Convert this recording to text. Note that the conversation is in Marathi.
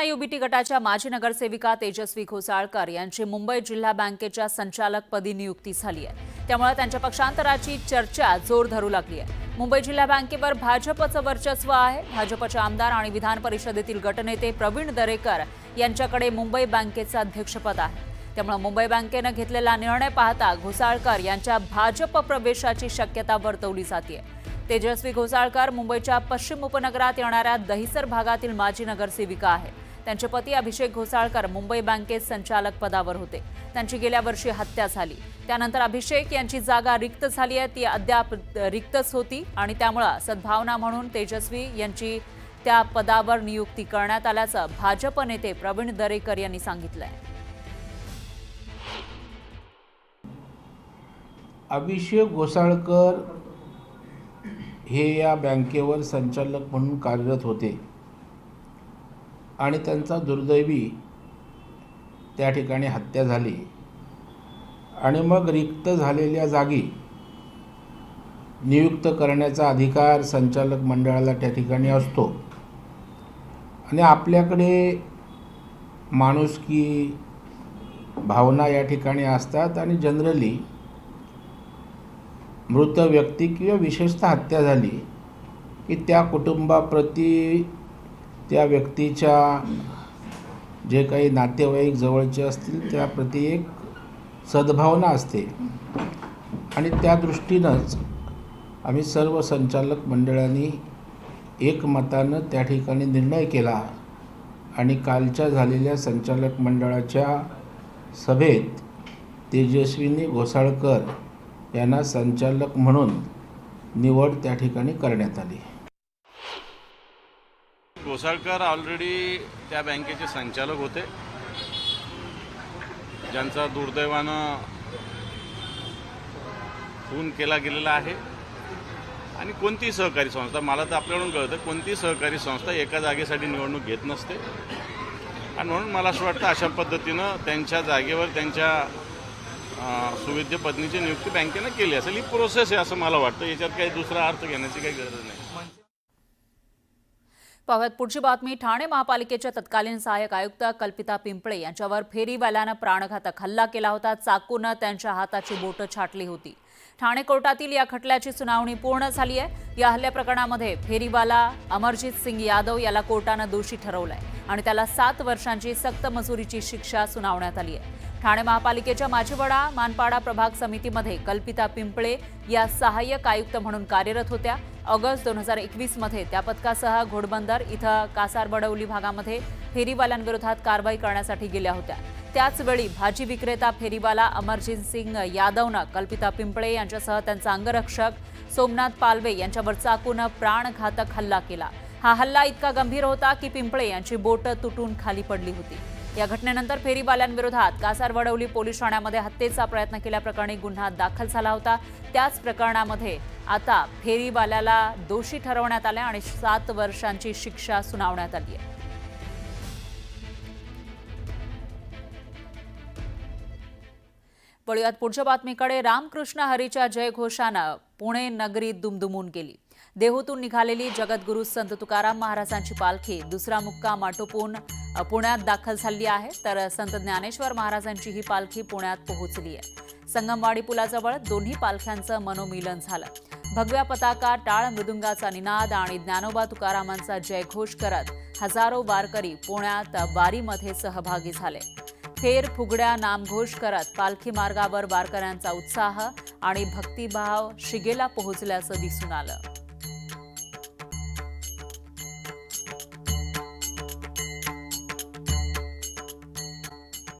शिवसेना युबीटी गटाच्या माजी नगरसेविका तेजस्वी घोसाळकर यांची मुंबई जिल्हा बँकेच्या संचालकपदी नियुक्ती झाली आहे. त्यामुळे त्यांच्या पक्षांतराची चर्चा जोर धरू लागली आहे. मुंबई जिल्हा बँकेवर भाजपचं वर्चस्व आहे. भाजपचे आमदार आणि विधान परिषदेतील गटनेते प्रवीण दरेकर यांच्याकडे मुंबई बँकेचं अध्यक्षपद आहे. त्यामुळे मुंबई बँकेनं घेतलेला निर्णय पाहता घोसाळकर यांच्या भाजप प्रवेशाची शक्यता वर्तवली जाते. तेजस्वी घोसाळकर मुंबईच्या पश्चिम उपनगरात येणाऱ्या दहिसर भागातील माजी नगरसेविका आहे त्यांचे पती अभिषेक घोसाळकर मुंबई बँकेत संचालक पदावर होते. त्यांची गेल्या वर्षी हत्या झाली. त्यानंतर अभिषेक यांची जागा रिक्त झाली आहे. ती अद्याप रिक्तच होती आणि त्यामुळं सद्भावना म्हणून तेजस्वी यांची त्या पदावर नियुक्ती करण्यात आल्याचं भाजप नेते प्रवीण दरेकर यांनी सांगितलंय. अभिषेक घोसाळकर हे या बँकेवर संचालक म्हणून कार्यरत होते. आणि त्यांचा दुर्दैवी त्या ठिकाणी हत्या झाली. आणि मग रिक्त झालेल्या जागी नियुक्त करण्याचा अधिकार संचालक मंडळाला त्या ठिकाणी असतो. आणि आपल्याकडे माणुसकी भावना या ठिकाणी असतात आणि जनरली मृत व्यक्ती किंवा विशेषतः हत्या झाली की त्या कुटुंबाप्रती त्या व्यक्तीच्या जे काही नातेवाईक जवळचे असतील त्याप्रती एक सद्भावना असते. आणि त्या दृष्टीनंच आम्ही सर्व संचालक मंडळांनी एकमतानं त्या ठिकाणी निर्णय केला. आणि कालच्या झालेल्या संचालक मंडळाच्या सभेत तेजस्विनी घोसाळकर यांना संचालक म्हणून निवड त्या ठिकाणी करण्यात आली. घोसाळकर ऑलरेडी त्या बँकेचे संचालक होते. ज्यांचा दुर्दैवानं खून केला गेलेला आहे. आणि कोणतीही सहकारी संस्था मला तर आपल्याकडून कळतं कोणतीही सहकारी संस्था एका जागेसाठी निवडणूक घेत नसते. आणि म्हणून मला असं वाटतं अशा पद्धतीनं त्यांच्या जागेवर त्यांच्या सुविध्य सुविद्य पत्नीची नियुक्ती बँकेनं केली असेल. ही प्रोसेस आहे असं मला वाटतं. याच्यात काही दुसरा अर्थ घेण्याची काही गरज नाही. पाहूयात. पुढची बातमी ठाणे महापालिकेच्या तत्कालीन सहाय्यक आयुक्त कल्पिता पिंपळे यांच्यावर फेरीवाल्यानं प्राणघातक हल्ला केला होता. चाकूनं त्यांच्या हाताची बोटं छाटली होती. ठाणे कोर्टातील या खटल्याची सुनावणी पूर्ण झाली आहे. या हल्ल्या प्रकरणामध्ये फेरीवाला अमरजित सिंग यादव याला कोर्टानं दोषी ठरवलंय आणि त्याला सात वर्षांची सक्त मजुरीची शिक्षा सुनावण्यात आली आहे. ठाणे महापालिकेच्या माजीवडा मानपाडा प्रभाग समितीमध्ये कल्पिता पिंपळे या सहाय्यक आयुक्त म्हणून कार्यरत होत्या. ऑगस्ट दोन हजार एकवीसमध्ये त्या पथकासह घोडबंदर इथं कासारबडवली भागामध्ये फेरीवाल्यांविरोधात कारवाई करण्यासाठी गेल्या होत्या. त्याचवेळी भाजी विक्रेता फेरीवाला अमरजित सिंग यादवनं कल्पिता पिंपळे यांच्यासह त्यांचा अंगरक्षक सोमनाथ पालवे यांच्यावर चाकूनं प्राणघातक हल्ला केला. हा हल्ला इतका गंभीर होता की पिंपळे यांची बोटं तुटून खाली पडली होती. या घटनेनंतर फेरीवाल्यांविरोधात कासार वडवली पोलीस ठाण्यामध्ये हत्येचा प्रयत्न केल्याप्रकरणी गुन्हा दाखल झाला होता. त्याच प्रकरणामध्ये आता फेरीवाल्याला दोषी ठरवण्यात आल्या आणि सात वर्षांची शिक्षा सुनावण्यात आली आहे. वळूयात पुढच्या बातमीकडे. रामकृष्ण हरीच्या जयघोषानं पुणे नगरी दुमदुमून गेली. देहूतून निघालेली जगद्गुरू संत तुकाराम महाराजांची पालखी दुसरा मुक्काम आटोपून पुण्यात दाखल झाली आहे. तर संत ज्ञानेश्वर महाराजांची ही पालखी पुण्यात पोहोचली आहे. संगमवाडी पुलाजवळ दोन्ही पालख्यांचं मनोमिलन झालं. भगव्या पताका टाळ मृदुंगाचा निनाद आणि ज्ञानोबा तुकारामांचा जयघोष करत हजारो वारकरी पुण्यात वारीमध्ये सहभागी झाले. फेर फुगड्या नामघोष करत पालखी मार्गावर वारकऱ्यांचा उत्साह आणि भक्तिभाव शिगेला पोहोचल्याचं दिसून आलं.